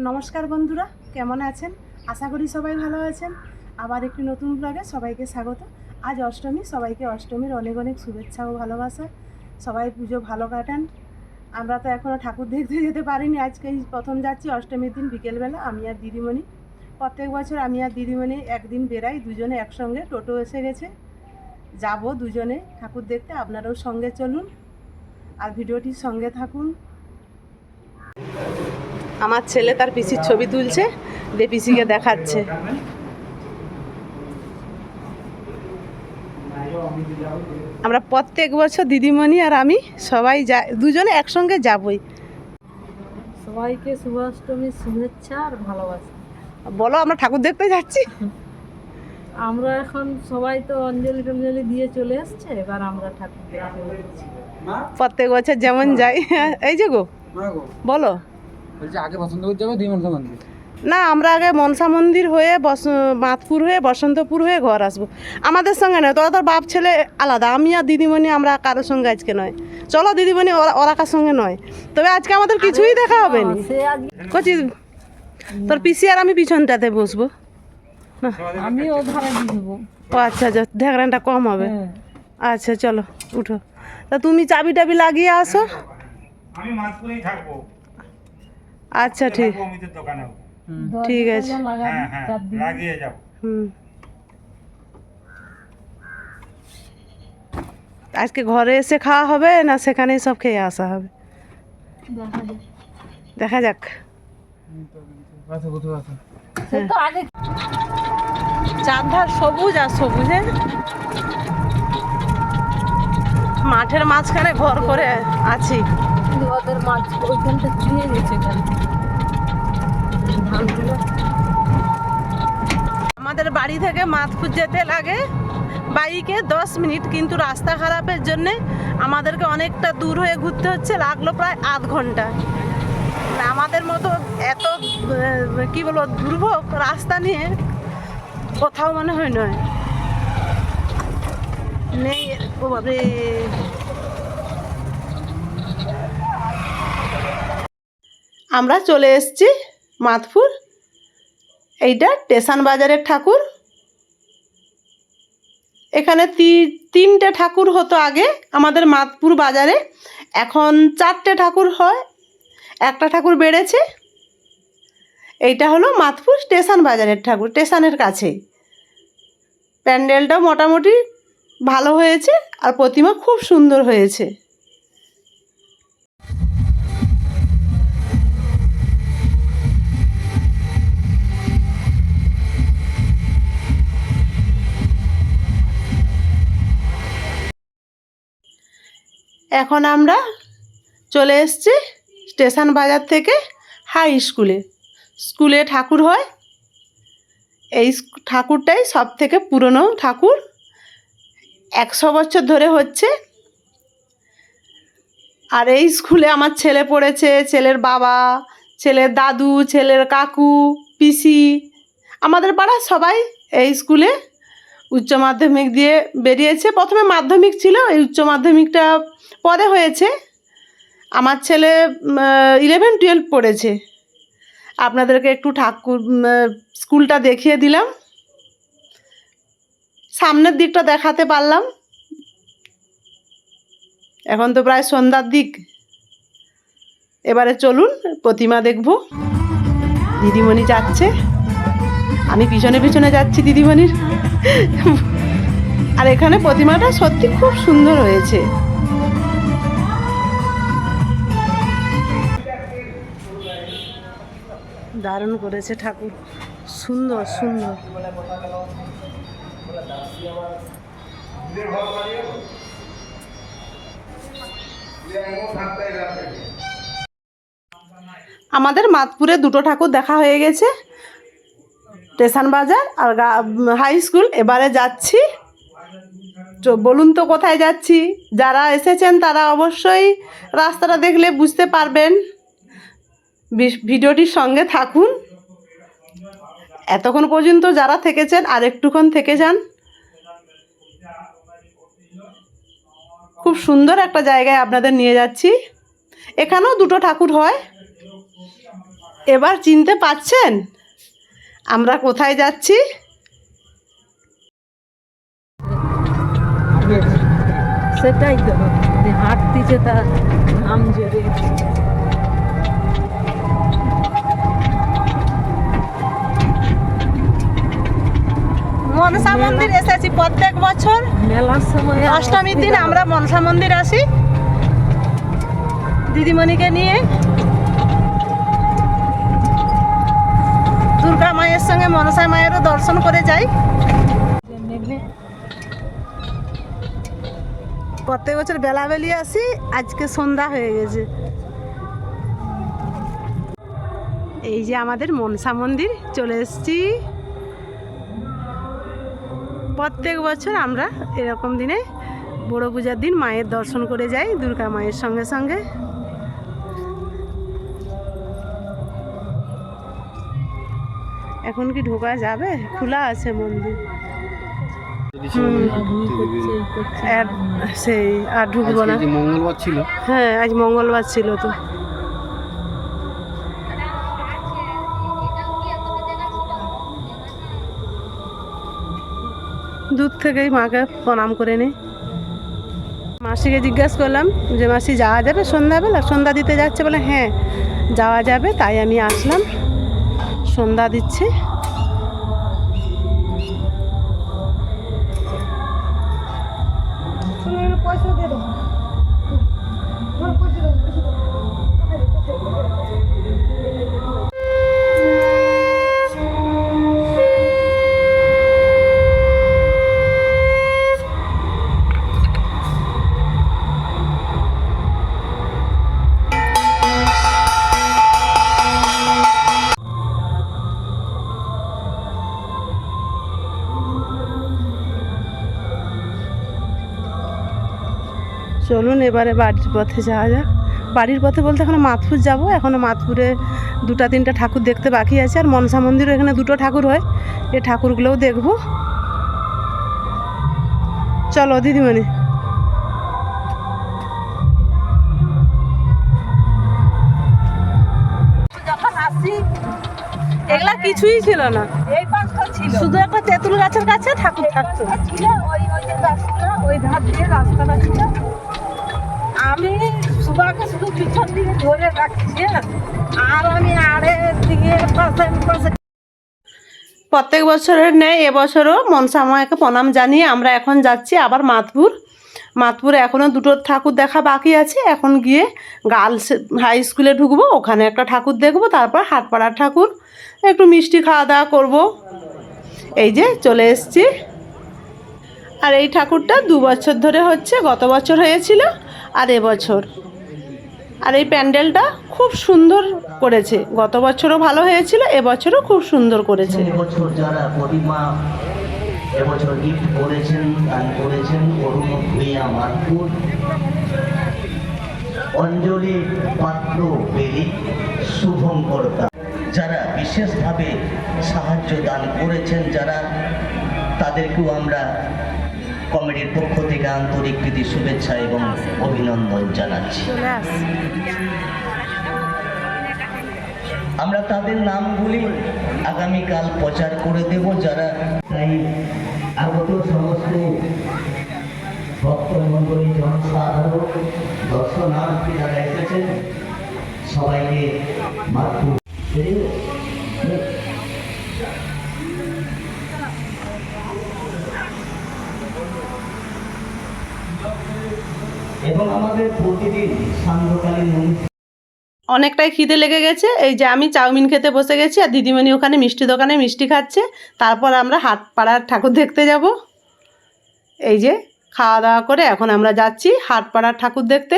নমস্কার বন্ধুরা, কেমন আছেন? আশা করি সবাই ভালো আছেন। আবার একটি নতুন ব্লগে সবাইকে স্বাগত। আজ অষ্টমী, সবাইকে অষ্টমীর অনেক অনেক শুভেচ্ছা ও ভালোবাসা। সবাই পুজো ভালো কাটান। আমরা তো এখনও ঠাকুর দেখতে যেতে পারিনি। আজকে এই প্রথম যাচ্ছি অষ্টমীর দিন বিকেলবেলা, আমি আর দিদিমণি। প্রত্যেক বছর আমি আর দিদিমণি একদিন বেরাই দুজনে একসঙ্গে টোটো এসে গেছে। যাব দুজনে ঠাকুর দেখতে, আপনারাও সঙ্গে চলুন। আর ভিডিওটির সঙ্গে থাকুন। আমার ছেলে তার পিসির ছবি তুলছে দিয়ে পিসিকে দেখাচ্ছে। আমরা প্রত্যেক বছর দিদিমণি আর আমি সবাই যা দুজনে একসঙ্গে যাবই। সবাইকে শুভাষ্টমীর শুভেচ্ছা আর ভালোবাসা। বলো আমরা ঠাকুর দেখতে যাচ্ছি? আমরা এখন সবাই তো অঞ্জলি টঞ্জলি দিয়ে চলে এসছে এবার আমরা ঠাকুর দেখতে যাচ্ছি। প্রত্যেক বছর যেমন যাই এই যে গো। বলো। বলছি আগে পছন্দ করতে হবে দুই মনসা মন্দির। না আমরা আগে মনসা মন্দির হয়ে বস মাতপুর হয়ে বসন্তপুর হয়ে ঘর আসব। আমাদের সঙ্গে নয় তোরা তোর বাপ ছেলে আলাদা আমি আর দিদিমণি আমরা কারোর সঙ্গে আজকে নয়। চলো দিদিমণি ওরা ওরা কার সঙ্গে নয়। তবে আজকে আমাদের কিছুই দেখা হবে না কচি তোর পিসি আর আমি পিছনটাতে বসবো। আমি ও আচ্ছা আচ্ছা ঢেকরানটা কম হবে। হ্যাঁ। আচ্ছা চলো উঠো। তা তুমি চাবি টাবি লাগিয়ে আসো। আমি থাকব। আচ্ছা ঠিক। দোকানে ঠিক আছে। হ্যাঁ হ্যাঁ। লাগিয়ে যাও। হুম। আজকে ঘরে এসে খাওয়া হবে না সেখানেই সব খেয়ে আসা হবে? দেখা যাক। আচ্ছা চারধার সবুজ আর সবুজ। হ্যাঁ মাঠের মাঝখানে ঘর করে আছি। কিন্তু ওদের মাছ, ওইখানটা চুয়ে গেছে আমাদের বাড়ি থেকে মাতপুর যেতে লাগে। বাইকে দশ মিনিট, কিন্তু রাস্তা খারাপের জন্য আমাদেরকে অনেকটা দূর হয়ে ঘুরতে হচ্ছে, লাগল প্রায় আধ ঘণ্টা। আমাদের মতো এত কি বলব, দুর্ভোগ রাস্তা নিয়ে কোথাও মনে হয় নয়। নেই, ও বাবরে আমরা চলে এসেছি মাতপুর এইটা স্টেশন বাজারের ঠাকুর। এখানে তি- তিনটে ঠাকুর হতো আগে আমাদের মাতপুর বাজারে। এখন চারটে ঠাকুর হয়, একটা ঠাকুর বেড়েছে। এইটা হলো মাতপুর স্টেশন বাজারের ঠাকুর, স্টেশনের কাছেই প্যান্ডেলটা মোটামুটি ভালো হয়েছে আর প্রতিমা খুব সুন্দর হয়েছে। এখন আমরা চলে এসেছি স্টেশন বাজার থেকে হাই স্কুলে। স্কুলে ঠাকুর হয়। এই ঠাকুরটাই সব থেকে পুরনো ঠাকুর। একশো বছর ধরে হচ্ছে। আর এই স্কুলে আমার ছেলে পড়েছে, ছেলের বাবা, ছেলের দাদু, ছেলের কাকু, পিসি। আমাদের পাড়ার সবাই এই স্কুলে উচ্চ মাধ্যমিক দিয়ে বেরিয়েছে। প্রথমে মাধ্যমিক ছিল, এই উচ্চ মাধ্যমিকটা পরে হয়েছে। আমার ছেলে ইলেভেন টুয়েলভ পড়েছে। আপনাদেরকে একটু ঠাকুর স্কুলটা দেখিয়ে দিলাম। সামনের দিকটা দেখাতে পারলাম। এখন তো প্রায় সন্ধ্যার দিক। এবারে চলুন, প্রতিমা দেখব। দিদিমণি যাচ্ছে। আমি পিছনে পিছনে যাচ্ছি দিদিমণির। আর এখানে প্রতিমাটা সত্যি খুব সুন্দর হয়েছে। দারুণ করেছে ঠাকুর। সুন্দর সুন্দর। আমাদের মাতপুরে দুটো ঠাকুর দেখা হয়ে গেছে। স্টেশন বাজার আর হাই স্কুল এবারে যাচ্ছি। তো বলুন তো কোথায় যাচ্ছি? যারা এসেছেন তারা অবশ্যই রাস্তাটা দেখলে বুঝতে পারবেন। ভিডিওটির সঙ্গে থাকুন। এতক্ষণ পর্যন্ত যারা থেকেছেন, আর একটুক্ষণ থেকে যান। খুব সুন্দর একটা জায়গায় আপনাদের নিয়ে যাচ্ছি। এখানেও দুটো ঠাকুর হয়। এবার চিনতে পাচ্ছেন আমরা কোথায় যাচ্ছি? সেটাই তো। যে তার জড়ে মনসা মন্দির এসেছি প্রত্যেক বছর। মেলার সময় অষ্টমীর দিন আমরা মনসা মন্দির আসি। দিদিমণিকে নিয়ে। দুর্গা মায়ের সঙ্গে মনসা মায়েরও দর্শন করে যাই। প্রত্যেক বছর বেলাবেলি আসি, আজকে সন্ধ্যা হয়ে গেছে। এই যে আমাদের মনসা মন্দির, চলে এসেছি। প্রত্যেক বছর আমরা এরকম দিনে বড় পূজার দিন মায়ের দর্শন করে যাই, দুর্গা মায়ের সঙ্গে সঙ্গে। এখন কি ঢোকা যাবে? খোলা আছে মন্দির। সেই আর ঢুকবো না। মঙ্গলবার ছিল? হ্যাঁ আজ মঙ্গলবার ছিল তো। দূর থেকেই মাকে প্রণাম করে নিই মাসিকে জিজ্ঞাসা করলাম যে মাসি যাওয়া যাবে সন্ধ্যাবেলা? সন্ধ্যা দিতে যাচ্ছে বলে হ্যাঁ যাওয়া যাবে তাই আমি আসলাম। সন্ধ্যা দিচ্ছি। চলুন এবারে বাড়ির পথে যাওয়া যাক। বাড়ির পথে বলতে এখনও মাতপুর যাব। এখনও মাতপুরে দুটা তিনটা ঠাকুর দেখতে বাকি আছে। আর মনসা মন্দিরও এখানে দুটো ঠাকুর হয়। এ ঠাকুরগুলোও দেখব। চলো দিদিমণি। এগুলা কিছুই ছিল না। শুধু একটা তেঁতুল গাছের কাছে ঠাকুর থাকতো। ওই ওই যে রাস্তা ওই ধার দিয়ে রাস্তাটা ছিল। আমি সুবাকে শুধু পিছন দিকে ধরে রাখছি, আর আমি আড়ের দিকে পাশে পাশে। প্রত্যেক বছরের নেয় এবছরও মনসা মাকে প্রণাম জানিয়ে আমরা এখন যাচ্ছি আবার মাতপুর মাতপুরে এখনও দুটো ঠাকুর দেখা বাকি আছে। এখন গিয়ে গার্লস হাই স্কুলে ঢুকবো, ওখানে একটা ঠাকুর দেখব, তারপর হাটপাড়ার ঠাকুর। একটু মিষ্টি খাওয়া দাওয়া করব। এই যে চলে এসছি। আর এই ঠাকুরটা দু বছর ধরে হচ্ছে, গত বছর হয়েছিল। আর এবছর। আর এই প্যান্ডেলটা খুব সুন্দর করেছে। গত বছরও ভালো হয়েছিল, এবছরও খুব সুন্দর করেছে। এবছর যারা করেছেন অঞ্জলি পাত্র বেলি শুভম কর্তা যারা বিশেষভাবে সাহায্য দান করেছেন, যারা, তাদেরকেও আমরা কমিটির পক্ষ থেকে আন্তরিক প্রীতি শুভেচ্ছা এবং অভিনন্দন জানাচ্ছি। আমরা তাদের নামগুলি আগামীকাল প্রচার করে দেব যারা তাই আগত সমস্ত ভক্তমণ্ডলী জনসাধারণ দর্শনার্থী যারা এসেছেন। সবাইকে মাতৃ এবং আমাদের প্রতিদিন সান্ধ্যকালীন অনেকটাই খিদে লেগে গেছে। এই যে আমি চাউমিন খেতে বসে গেছি আর দিদিমণি ওখানে মিষ্টি দোকানে মিষ্টি খাচ্ছে। তারপর আমরা হাট পাড়ার ঠাকুর দেখতে যাব। এই যে খাওয়া দাওয়া করে এখন আমরা যাচ্ছি হাট পাড়ার ঠাকুর দেখতে।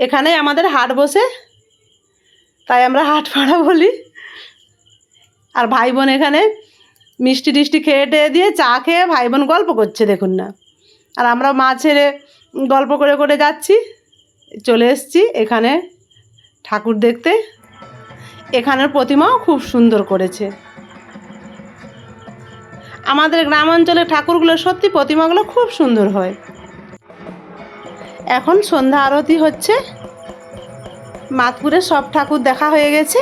এখানে আমাদের হাট বসে। তাই আমরা হাট পাড়া বলি। আর ভাই বোন এখানে মিষ্টি টিষ্টি খেয়ে টেয়ে দিয়ে চা খেয়ে ভাই বোন গল্প করছে, দেখুন না। আর আমরা মা ছেড়ে গল্প করে করে যাচ্ছি। চলে এসেছি এখানে ঠাকুর দেখতে। এখানের প্রতিমাও খুব সুন্দর করেছে। আমাদের গ্রাম অঞ্চলের ঠাকুরগুলো সত্যি প্রতিমাগুলো খুব সুন্দর হয়। এখন সন্ধ্যা আরতি হচ্ছে। মাতপুরে সব ঠাকুর দেখা হয়ে গেছে।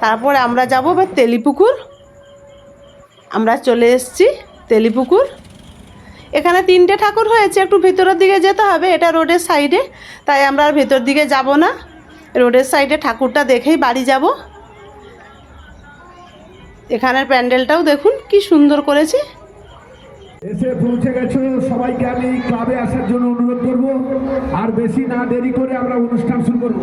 তারপরে আমরা যাব এবার তেলিপুকুর। আমরা চলে এসেছি তেলিপুকুর। এখানে তিনটে ঠাকুর হয়েছে, একটু ভেতরের দিকে যেতে হবে, এটা রোডের সাইডে তাই আমরা আর ভেতর দিকে যাব না। রোডের সাইডে ঠাকুরটা দেখেই বাড়ি যাব। এখানের প্যান্ডেলটাও দেখুন, কি সুন্দর করেছে। এসে পৌঁছে গেছো, সবাইকে আমি ক্লাবে আসার জন্য অনুরোধ করব। আর বেশি না দেরি করে আমরা অনুষ্ঠান শুরু করব।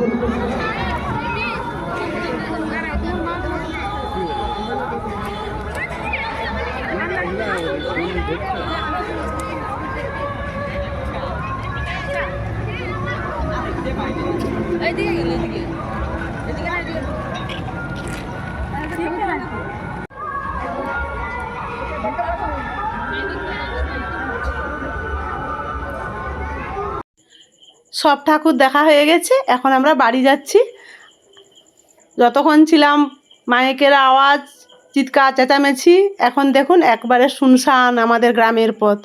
সব ঠাকুর দেখা হয়ে গেছে, এখন আমরা বাড়ি যাচ্ছি। যতক্ষণ ছিলাম মাইকের আওয়াজ, চিৎকার চেঁচামেছি এখন দেখুন একবারে শুনশান আমাদের গ্রামের পথ।